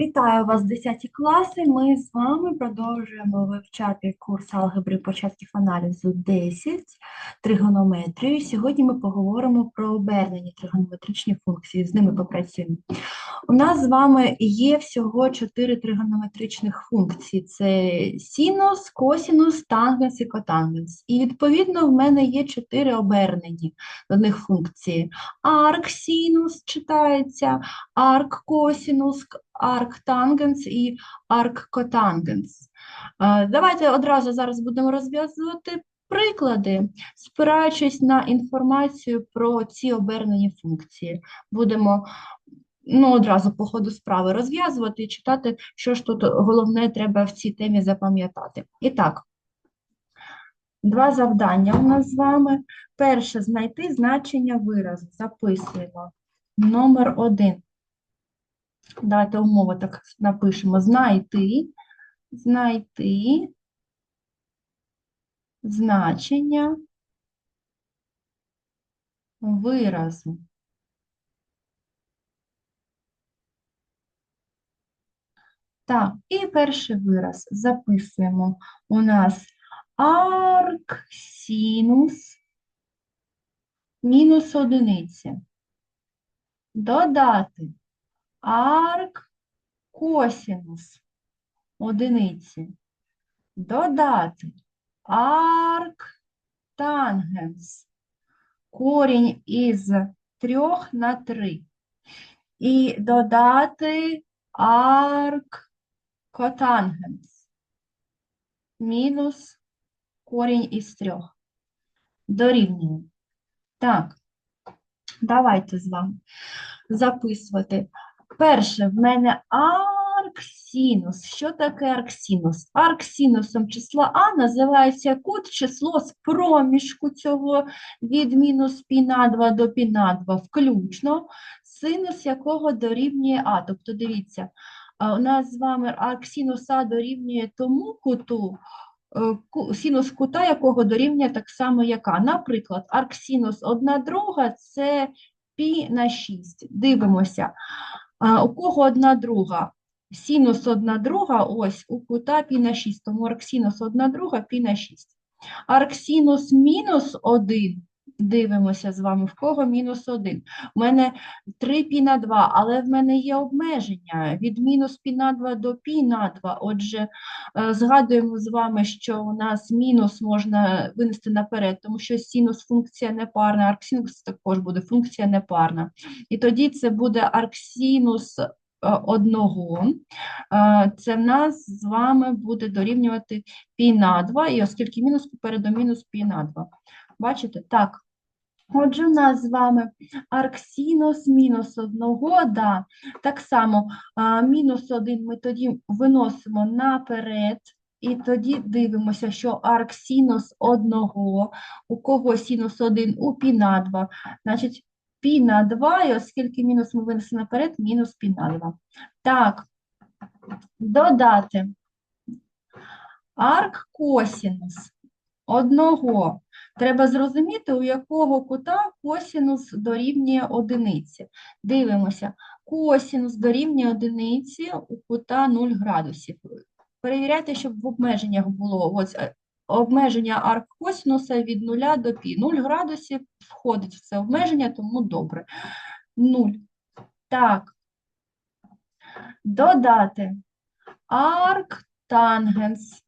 Вітаю вас, 10 класи. Ми з вами продовжуємо вивчати курс алгебри початків аналізу 10 тригонометрію. Сьогодні ми поговоримо про обернені тригонометричні функції. З ними попрацюємо. У нас з вами є всього 4 тригонометричних функції: це синус, косінус, тангенс і котангенс. І відповідно в мене є 4 обернені до них функції. Арксинус читається, арккосінус, арктангенс і арккотангенс. Е, Давайте одразу зараз будемо розв'язувати приклади, спираючись на інформацію про ці обернені функції. Будемо ну, одразу по ходу справи розв'язувати і читати, що ж тут головне треба в цій темі запам'ятати. І так, два завдання у нас з вами. Перше – знайти значення виразу. Записуємо. Номер один. Давайте умови так напишемо. Знайти, знайти значення виразу. Так, і перший вираз записуємо. У нас арксинус мінус одиниці. Додати арк косінус одиниці. Додати арк тангенс. Корінь із трьох на три. І додати арк котангенс. Мінус корінь із трьох. Дорівнює. Так, давайте з вами записувати. Перше, в мене арксинус. Що таке арксинус? Арксинусом числа А називається кут число з проміжку цього від мінус пі на 2 до пі на 2 включно, синус якого дорівнює А. Тобто, дивіться, у нас з вами арксинус А дорівнює тому куту, е, синус кута якого дорівнює так само як А. Наприклад, арксинус 1 друга – це пі на 6. Дивимося. У кого одна друга? Синус одна друга, ось у кута пі на 6, тому арксинус одна друга пі на 6. Арксинус мінус 1, дивимося з вами, в кого мінус 1. У мене 3 пі на 2, але в мене є обмеження від мінус пі на 2 до пі на 2. Отже, е, згадуємо з вами, що у нас мінус можна винести наперед, тому що синус функція непарна, арксинус також буде функція непарна. І тоді це буде арксинус одного. Е, Це в нас з вами буде дорівнювати пі на 2, і оскільки мінус попереду мінус пі на 2. Бачите? Так. Отже, у нас з вами арксинус мінус одного, да. Так само а, мінус 1 ми тоді виносимо наперед, і тоді дивимося, що арксинус одного, у кого синус 1, у пі на 2. Значить, пі на 2, і оскільки мінус ми винесли наперед, мінус пі на 2. Так, додати арк косінус одного. Треба зрозуміти, у якого кута косінус дорівнює одиниці. Дивимося, косінус дорівнює одиниці у кута 0 градусів. Перевіряйте, щоб в обмеженнях було ось, е, обмеження арк косінуса від 0 до пі. 0 градусів входить в це обмеження, тому добре. 0. Так. Додати арк тангенс.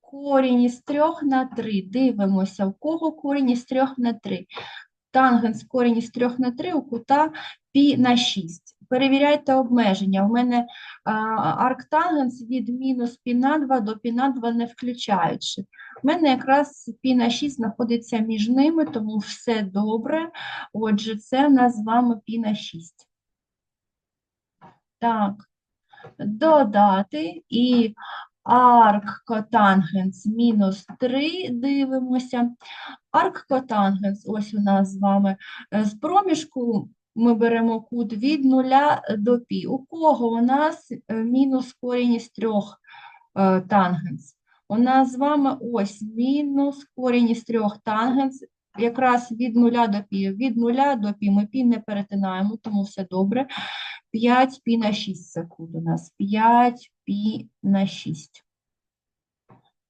Корінь із 3 на 3. Дивимося, у кого корінь із 3 на 3. Тангенс корінь із 3 на 3 у кута пі на 6. Перевіряйте обмеження. У мене арктангенс від мінус пі на 2 до пі на 2 не включаючи. У мене якраз пі на 6 знаходиться між ними, тому все добре. Отже, це в нас з вами пі на 6. Так, додати і арк котангенс мінус 3, дивимося. Арк котангенс, ось у нас з вами з проміжку ми беремо кут від 0 до пі. У кого у нас е, мінус корінь із 3 тангенс? У нас з вами ось мінус корінь із 3 тангенс якраз від нуля до пі. Від нуля до пі ми пі не перетинаємо, тому все добре. 5 пі на 6 секунд у нас. 5 пі на 6.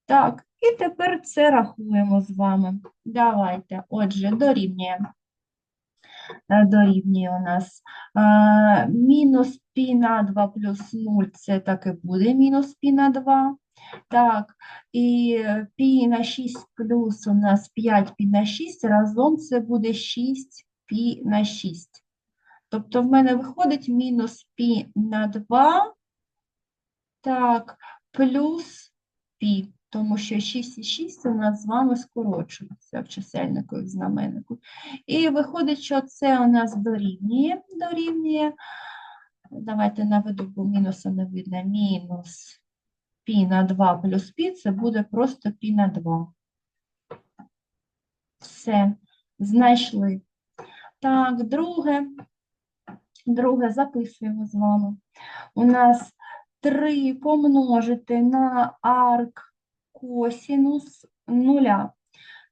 Так, і тепер це рахуємо з вами. Давайте. Отже, дорівнює. Е, Дорівнює у нас е, мінус пі на 2 плюс 0, це так і буде мінус пі на 2. Так, і пі на 6 плюс у нас 5 пі на 6, разом це буде 6 пі на 6. Тобто в мене виходить мінус пі на 2, так, плюс пі, тому що 6 і 6 у нас з вами скорочується в чисельнику і в знаменнику. І виходить, що це у нас дорівнює, дорівнює, давайте наведу, бо мінуса не видно, мінус пі на 2 плюс пі, це буде просто пі на 2. Все, знайшли. Так, друге, друге записуємо з вами. У нас 3 помножити на арк косінус нуля.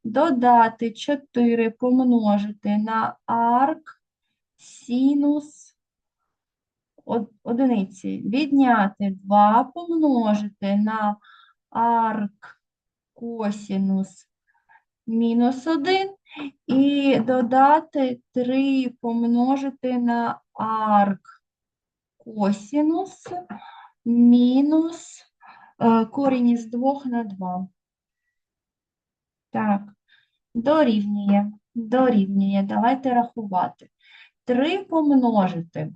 Додати 4 помножити на арк синус одиниці. Відняти 2 помножити на арк косінус мінус 1 і додати 3 помножити на арк косінус мінус корінь із 2 на 2. Так, дорівнює, дорівнює. Давайте рахувати. 3 помножити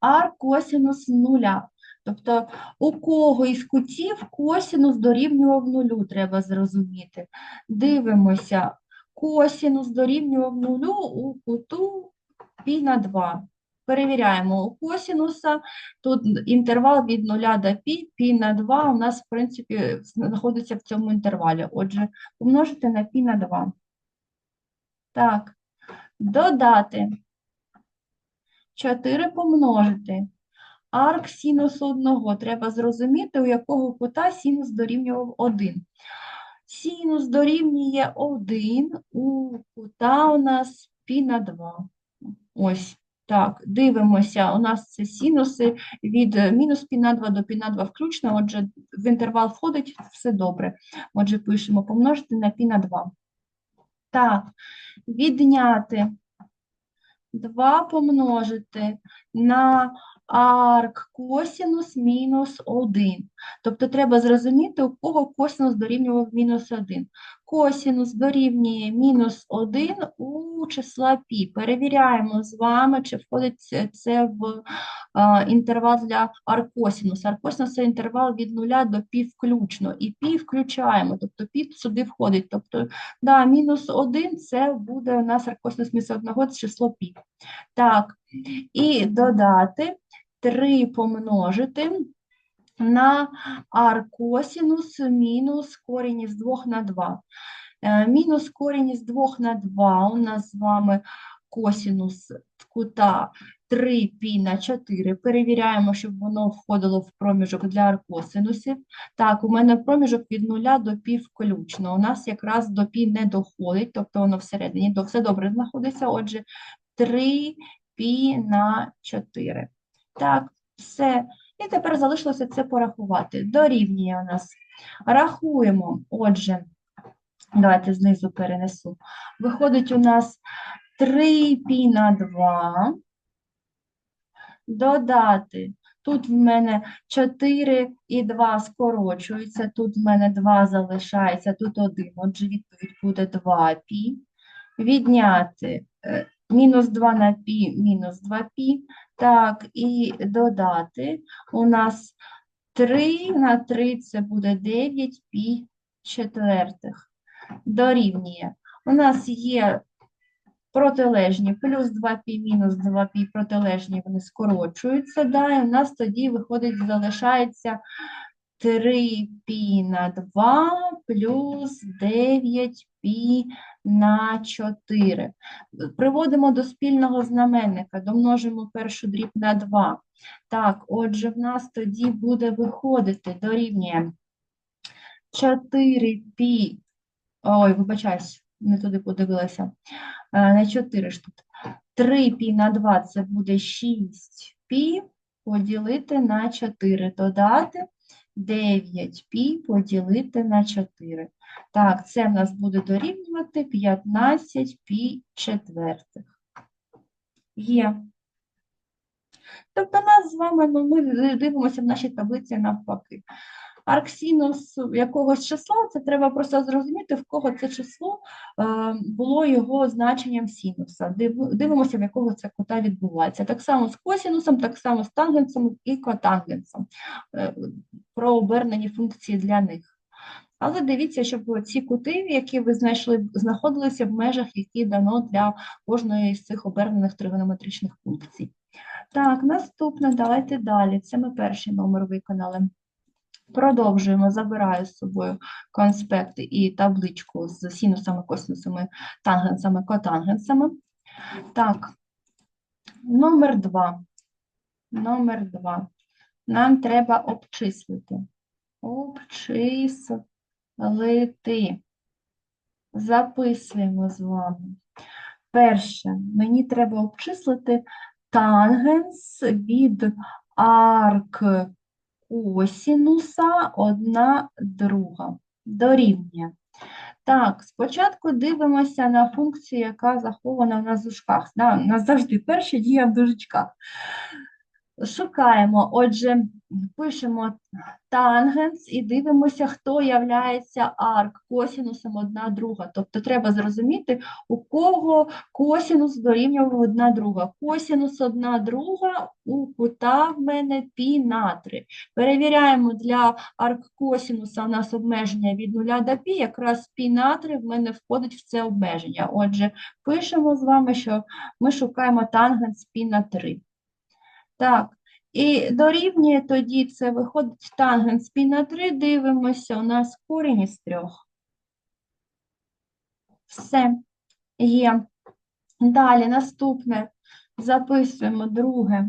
арк косінус нуля. Тобто у кого із кутів косінус дорівнював нулю, треба зрозуміти. Дивимося, косінус дорівнював нулю у куту пі на 2. Перевіряємо у косінуса, тут інтервал від 0 до пі, пі на 2 у нас, в принципі, знаходиться в цьому інтервалі. Отже, помножити на пі на 2. Так, додати 4 помножити. Арк синус 1. Треба зрозуміти, у якого кута синус дорівнював 1. Синус дорівнює 1 у кута у нас пі на 2. Ось. Так, дивимося, у нас це синуси від е, мінус пі на 2 до пі на 2 включно, отже, в інтервал входить, все добре. Отже, пишемо помножити на пі на 2. Так, відняти 2 помножити на арк косінус мінус 1. Тобто треба зрозуміти, у кого косінус дорівнював мінус 1. Косінус дорівнює мінус 1 у числа пі. Перевіряємо з вами, чи входить це- в інтервал для аркосінуса. Аркосінус – це інтервал від 0 до пі включно. І пі включаємо, тобто пі сюди входить. Тобто, да, мінус 1 – це буде у нас аркосінус мінус 1, це число пі. Так, і додати 3 помножити на аркосінус мінус корінь із 2 на 2. Е, Мінус корінь із 2 на 2 у нас з вами косінус кута 3 пі на 4. Перевіряємо, щоб воно входило в проміжок для аркосинусів. Так, у мене проміжок від 0 до пі включно. У нас якраз до пі не доходить, тобто воно всередині. То все добре знаходиться. Отже, 3 пі на 4. Так, все. І тепер залишилося це порахувати. Дорівнює у нас. Рахуємо. Отже, давайте знизу перенесу. Виходить у нас 3 пі на 2. Додати. Тут в мене 4 і 2 скорочуються, тут в мене 2 залишається, тут 1. Отже, відповідь буде 2 пі. Відняти е, мінус 2 на пі, мінус 2 пі. Так, і додати у нас 3 на 3 це буде 9 пі четвертих. Дорівнює. У нас є протилежні, плюс 2 пі мінус 2 пі протилежні, вони скорочуються, да, і у нас тоді виходить, залишається 3 пі на 2 плюс 9 пі на 4. Приводимо до спільного знаменника, домножимо першу дріб на 2. Так, отже, в нас тоді буде виходити, дорівнює 4 пі, ой, вибачаюсь, не туди подивилася. Е, На 4 ж тут. 3 пі на 2 це буде 6 пі поділити на 4. Додати 9 пі поділити на 4. Так, це в нас буде дорівнювати 15 пі четвертих. Є. Тобто нас з вами, ну, ми дивимося в нашій таблиці навпаки. Арксінус якогось числа, це треба просто зрозуміти, в кого це число е, було його значенням синуса. Дивимося, в якого це кута відбувається. Так само з косінусом, так само з тангенсом і котангенсом. Е, Про обернені функції для них. Але дивіться, щоб ці кути, які ви знайшли, знаходилися в межах, які дано для кожної з цих обернених тригонометричних функцій. Так, наступне, давайте далі. Це ми перший номер виконали. Продовжуємо, забираю з собою конспекти і табличку з синусами, косинусами, тангенсами, котангенсами. Так, номер два. Номер два. Нам треба обчислити. Обчислити. Записуємо з вами. Перше, мені треба обчислити тангенс від арк косінуса одна друга. Дорівнює. Так, спочатку дивимося на функцію, яка захована в нас в дужках. Да, у нас завжди перша дія в дужечках. Шукаємо, отже, пишемо тангенс і дивимося, хто являється арк косінусом одна друга. Тобто треба зрозуміти, у кого косінус дорівнював одна друга. Косінус одна друга у кута в мене пі на 3. Перевіряємо для арк косінуса у нас обмеження від 0 до пі, якраз пі на 3 в мене входить в це обмеження. Отже, пишемо з вами, що ми шукаємо тангенс пі на 3. Так, і дорівнює тоді це виходить тангенс пі на 3, дивимося, у нас корінь із трьох. Все, є. Далі, наступне, записуємо друге.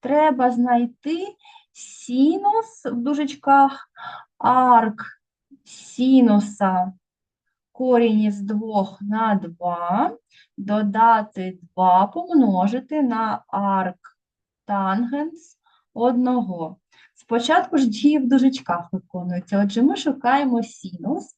Треба знайти синус в дужечках арк синуса корінь із 2 на 2, додати 2, помножити на арк тангенс одного. Спочатку ж дії в дужечках виконуються. Отже, ми шукаємо синус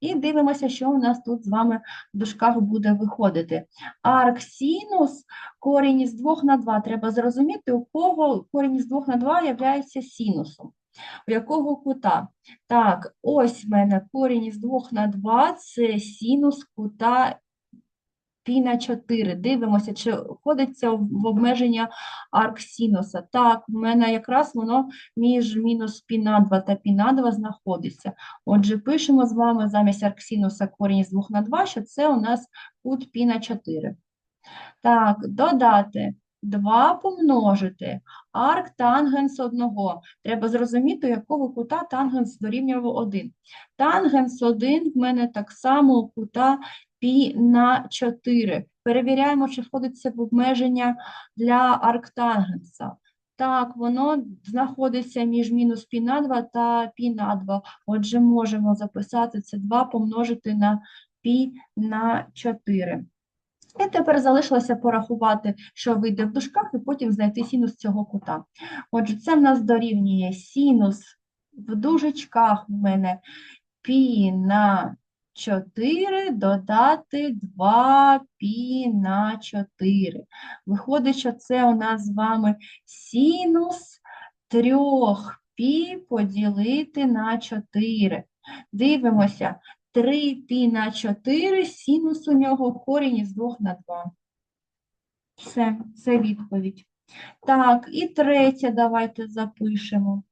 і дивимося, що у нас тут з вами в дужках буде виходити. Арк синус корінь із 2 на 2. Треба зрозуміти, у кого корінь із 2 на 2 є синусом. У якого кута? Так, ось в мене корінь із 2 на 2 – це синус кута на 4. Дивимося, чи входить це в обмеження арксинуса. Так, в мене якраз воно між мінус пі на 2 та пі на 2 знаходиться. Отже, пишемо з вами замість арксинуса корінь із 2 на 2, що це у нас кут пі на 4. Так, додати 2 помножити арк тангенс 1. Треба зрозуміти, якого кута тангенс дорівнював 1. Тангенс 1 в мене так само кута пі на 4. Перевіряємо, чи входить це в обмеження для арктангенса. Так, воно знаходиться між мінус пі на 2 та пі на 2. Отже, можемо записати це 2 помножити на пі на 4. І тепер залишилося порахувати, що вийде в дужках, і потім знайти синус цього кута. Отже, це в нас дорівнює синус в дужечках в мене пі на 4 додати 2 пі на 4. Виходить, що це у нас з вами синус 3 пі поділити на 4. Дивимося, 3 пі на 4, синус у нього корінь із 2 на 2. Все, це відповідь. Так, і третє давайте запишемо.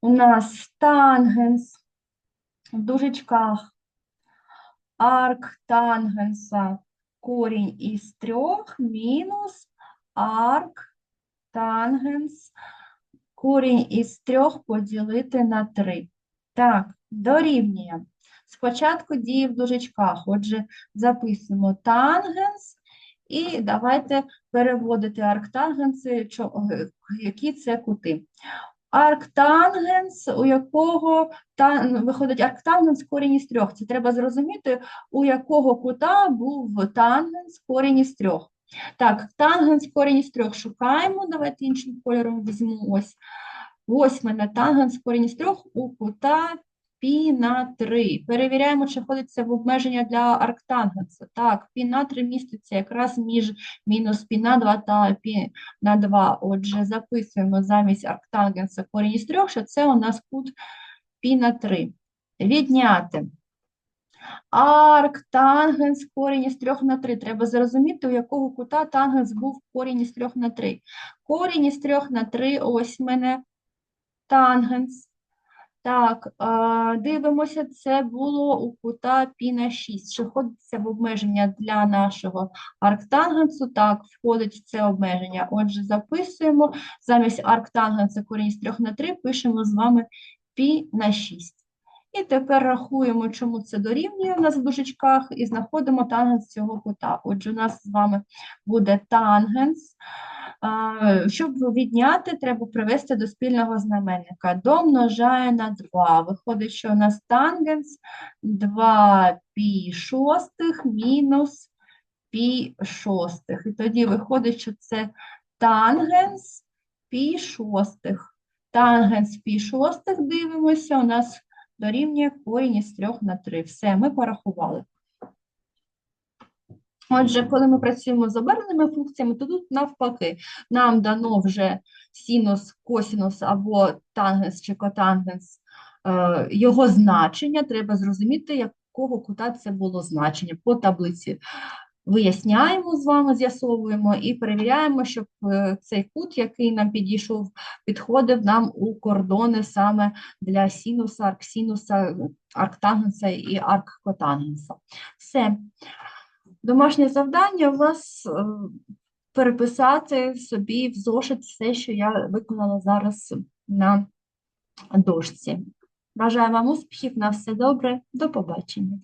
У нас тангенс в дужечках арк тангенса корінь із 3 мінус арк тангенс корінь із 3 поділити на 3. Так, дорівнює. Спочатку діє в дужечках, отже, записуємо тангенс і давайте переводити арктангенси, е, які це кути. Арктангенс, у якого та, виходить арктангенс корінь із трьох. Це треба зрозуміти, у якого кута був тангенс корінь із трьох. Так, тангенс корінь із трьох шукаємо. Давайте іншим кольором візьму ось. Ось мене тангенс корінь із трьох у кута пі на 3. Перевіряємо, чи входить це в обмеження для арктангенса. Так, пі на 3 міститься якраз між мінус пі на 2 та пі на 2. Отже, записуємо замість арктангенса корінь із трьох, що це у нас кут пі на 3. Відняти. Арктангенс корінь із 3 на 3. Треба зрозуміти, у якого кута тангенс був корінь із 3 на 3. Корінь із 3 на 3, ось мене тангенс. Так, дивимося, це було у кута пі на 6. Чи входить це в обмеження для нашого арктангенсу? Так, входить в це обмеження. Отже, записуємо. Замість арктангенса корінь з 3 на 3 пишемо з вами пі на 6. І тепер рахуємо, чому це дорівнює у нас в дужечках, і знаходимо тангенс цього кута. Отже, у нас з вами буде тангенс. Щоб відняти, треба привести до спільного знаменника. Домножає на 2. Виходить, що у нас тангенс 2 пі шостих мінус пі шостих. І тоді виходить, що це тангенс пі шостих. Тангенс пі шостих, дивимося, у нас дорівнює корінь із 3 на 3. Все, ми порахували. Отже, коли ми працюємо з оберненими функціями, то тут навпаки, нам дано вже синус, косинус або тангенс чи котангенс, е, його значення, треба зрозуміти, якого кута це було значення. По таблиці виясняємо з вами, з'ясовуємо і перевіряємо, щоб е, цей кут, який нам підійшов, підходив нам у кордони саме для синуса, арксинуса, арктангенса і арккотангенса. Все. Домашнє завдання у вас е, переписати собі в зошит все, що я виконала зараз на дошці. Бажаю вам успіхів, на все добре, до побачення.